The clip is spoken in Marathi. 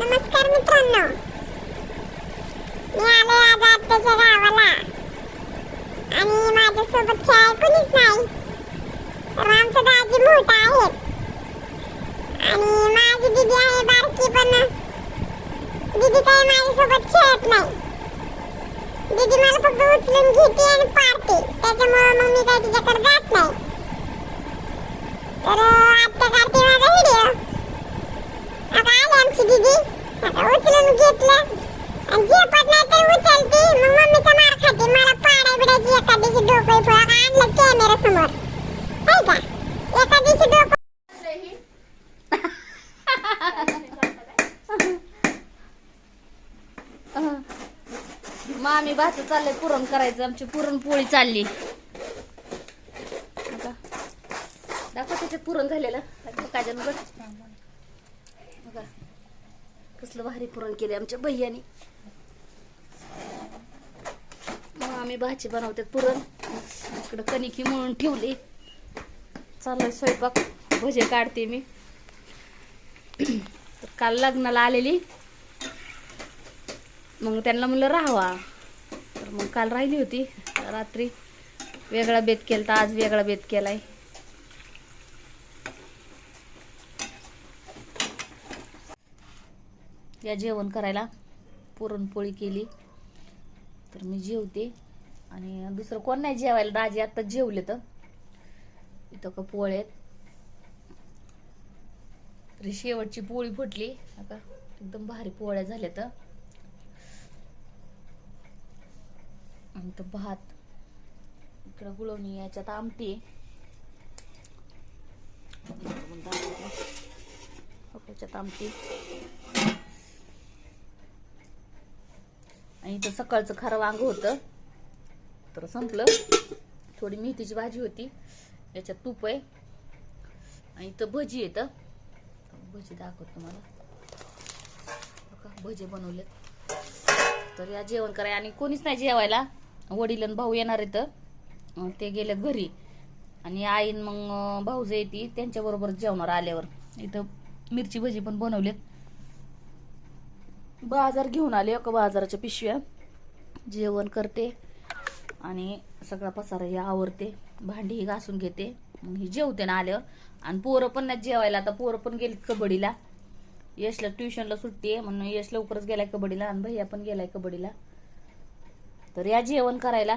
नमस्कार मित्रांनो. मी आलो आज आत्याच्या गावाला. आणि माझ्यासोबत खेळाय कोणीच नाही. तर आमचं दाजी मोठा आहेत आणि माझी दिदी आहे बारकी पण. दिदी काही माझ्यासोबत खेळत नाही. दिदी मला फक्त उचलून घेते आणि पाडते. त्याच्यामुळे मग मी काही तिच्याकडे जात नाही तर आत्या काढते माझा व्हिडिओ आता आली आमची दीदी आता उचलून घेतलं आणि झेपत नाही तर उचलते मग मम्मीचा मार खाते मला पाडाय बिडायची एका दिवशी डोकं फुळा आणलं कॅमेरा समोर है का एका दिवशी डोकं मामी भात चाललंय पुरण करायचं आमची पुरणपोळी चालली. आता दाखव त्याच्यात पुरण झालेलं. काजन बघा. कसलं भारी पुरण केले आमच्या भैयानी. मग आम्ही भाजी बनवतात पुरण. इकडं कणिकी म्हणून ठेवली. चाललंय स्वयंपाक. भजे काढते मी. तर काल लग्नाला आलेली. मग त्यांना म्हणलं राहावा. तर मग काल राहिली होती. रात्री वेगळा बेत केला आज वेगळा बेत केलाय. या जेवण करायला पुरणपोळी केली. तर मी जेवते. आणि दुसरं कोण नाही जेवायला. दाजी आता जेवले तर इथं का पोळे आहेत. तरी शेवटची पोळी फुटली. आता एकदम भारी पोळ्या झाल्या तर आणि भात. इकडं गुळवणी याच्यात आमटी. याच्यात आमटी. आणि इथं सकाळचं खारं वांग होतं. तर संपलं. थोडी मेथीची भाजी होती. याच्यात तूप आहे. आणि इथं भजी येतं भजी दाखवत तुम्हाला. भजी भजे बनवलेत. तर या जेवण कराय आणि कोणीच नाही जेवायला. वडील आणि भाऊ येणार आहेत. ते गेलेत घरी. आणि आईन मग भाऊ भाऊज येते त्यांच्या बरोबर जेवणार आल्यावर. इथं मिरची भजी पण बनवलेत. बाजार घेऊन आले एका बाजाराच्या पिशव्या. जेवण करते आणि सगळा पसारा हे आवरते. भांडी ही घासून घेते. ही जेवते ना आल्यावर. आणि पोरं पण नाही जेवायला. आता पोरं पण गेली कबड्डीला. यशला ट्युशनला सुट्टी आहे म्हणून यश लवकरच गेलाय कबड्डीला आणि भैया पण गेलाय कबड्डीला. तर या जेवण करायला